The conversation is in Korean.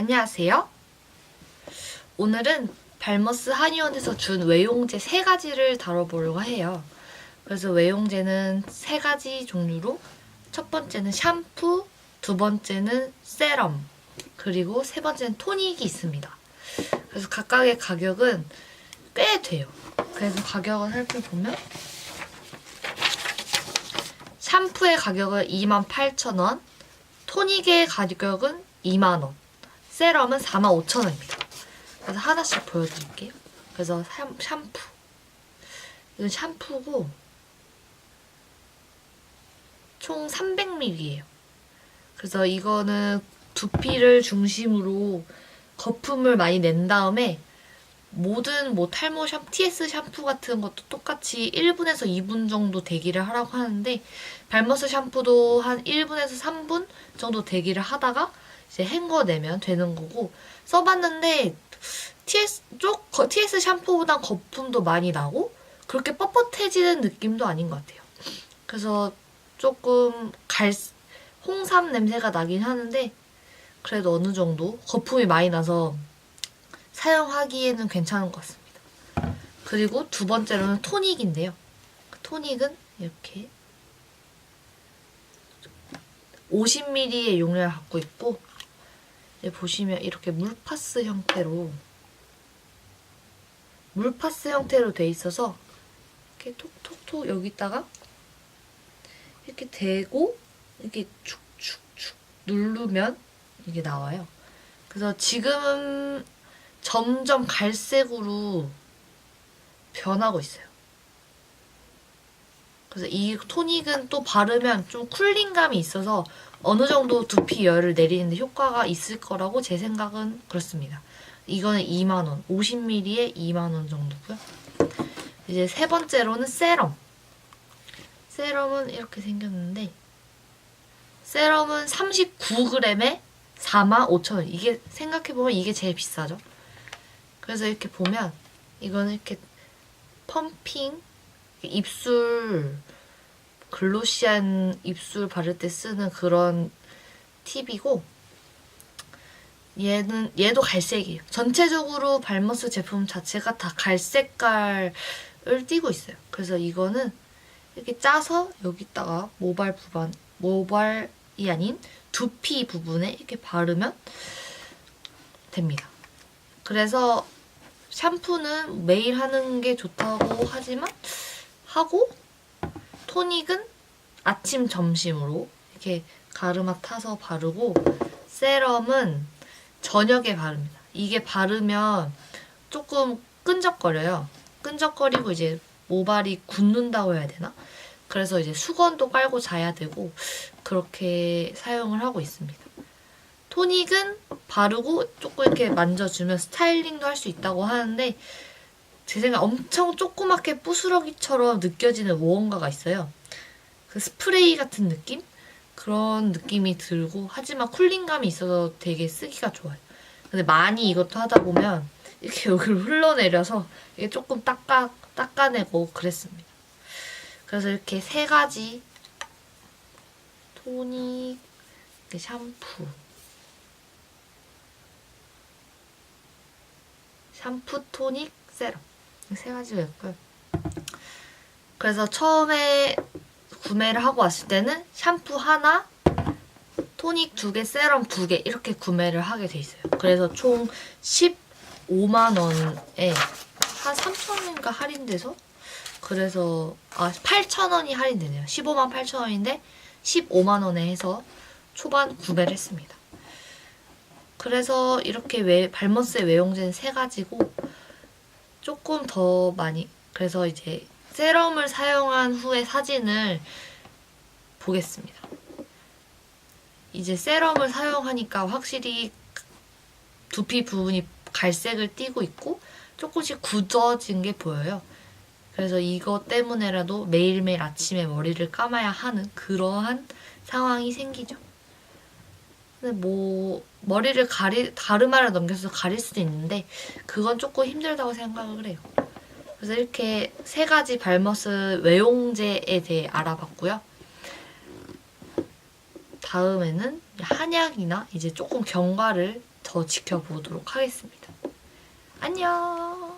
안녕하세요. 오늘은 발머스 한의원에서 준 외용제 세 가지를 다뤄보려고 해요. 그래서 외용제는 세 가지 종류로 첫 번째는 샴푸, 두 번째는 세럼, 그리고 세 번째는 토닉이 있습니다. 그래서 각각의 가격은 꽤 돼요. 그래서 가격을 살펴보면 샴푸의 가격은 28,000원, 토닉의 가격은 2만원, 세럼은 45,000원입니다. 그래서 하나씩 보여드릴게요. 그래서 샴, 샴푸. 이건 샴푸고, 총 300ml예요. 그래서 이거는 두피를 중심으로 거품을 많이 낸 다음에 모든 뭐 탈모 샴 TS 샴푸 같은 것도 똑같이 1분에서 2분 정도 대기를 하라고 하는데 발머스 샴푸도 한 1분에서 3분 정도 대기를 하다가 이제 헹궈내면 되는 거고 써봤는데 TS 쪽 거- TS 샴푸보단 거품도 많이 나고 그렇게 뻣뻣해지는 느낌도 아닌 것 같아요. 그래서 조금 갈 홍삼 냄새가 나긴 하는데 그래도 어느 정도 거품이 많이 나서 사용하기에는 괜찮은 것 같습니다. 그리고 두 번째로는 토닉인데요. 그 토닉은 이렇게 50ml의 용량을 갖고 있고 보시면 이렇게 물파스 형태로 물파스 형태로 돼 있어서 이렇게 톡톡톡 여기다가 이렇게 대고 이렇게 축축축 누르면 이게 나와요. 그래서 지금은 점점 갈색으로 변하고 있어요. 그래서 이 토닉은 또 바르면 좀 쿨링감이 있어서 어느 정도 두피 열을 내리는데 효과가 있을 거라고 제 생각은 그렇습니다. 이거는 2만원, 50ml에 2만원 정도고요. 이제 세 번째로는 세럼. 세럼은 이렇게 생겼는데 세럼은 39g에 45,000원. 이게 생각해보면 이게 제일 비싸죠. 그래서 이렇게 보면 이거는 이렇게 펌핑 입술 글로시한 입술 바를 때 쓰는 그런 팁이고 얘는 얘도 갈색이에요. 전체적으로 발머스 제품 자체가 다 갈색깔을 띠고 있어요. 그래서 이거는 이렇게 짜서 여기다가 모발 부분 모발이 아닌 두피 부분에 이렇게 바르면 됩니다. 그래서 샴푸는 매일 하는 게 좋다고 하지만 하고 토닉은 아침 점심으로 이렇게 가르마 타서 바르고 세럼은 저녁에 바릅니다. 이게 바르면 조금 끈적거려요. 끈적거리고 이제 모발이 굳는다고 해야 되나? 그래서 이제 수건도 깔고 자야 되고 그렇게 사용을 하고 있습니다. 토닉은 바르고 조금 이렇게 만져주면 스타일링도 할 수 있다고 하는데 제 생각 엄청 조그맣게 부스러기처럼 느껴지는 무언가가 있어요. 그 스프레이 같은 느낌? 그런 느낌이 들고 하지만 쿨링감이 있어서 되게 쓰기가 좋아요. 근데 많이 이것도 하다 보면 이렇게 여기를 흘러내려서 이게 조금 닦아, 닦아내고 그랬습니다. 그래서 이렇게 세 가지 토닉, 샴푸, 샴푸, 토닉, 세럼 이세 가지가 있고요. 그래서 처음에 구매를 하고 왔을 때는 샴푸 하나, 토닉 두 개, 세럼 두 개 이렇게 구매를 하게 돼 있어요. 그래서 총 15만 원에 한 3천 원인가 할인돼서 그래서 아 8천 원이 할인되네요. 15만 8천 원인데 15만 원에 해서 초반 구매를 했습니다. 그래서 이렇게 외, 발머스의 외용제는 세 가지고 조금 더 많이 그래서 이제 세럼을 사용한 후의 사진을 보겠습니다. 이제 세럼을 사용하니까 확실히 두피 부분이 갈색을 띠고 있고 조금씩 굳어진 게 보여요. 그래서 이것 때문에라도 매일매일 아침에 머리를 감아야 하는 그러한 상황이 생기죠. 근데 뭐 머리를 가리 가르마를 넘겨서 가릴 수도 있는데 그건 조금 힘들다고 생각을 해요. 그래서 이렇게 세 가지 발머스 외용제에 대해 알아봤고요. 다음에는 한약이나 이제 조금 경과를 더 지켜보도록 하겠습니다. 안녕!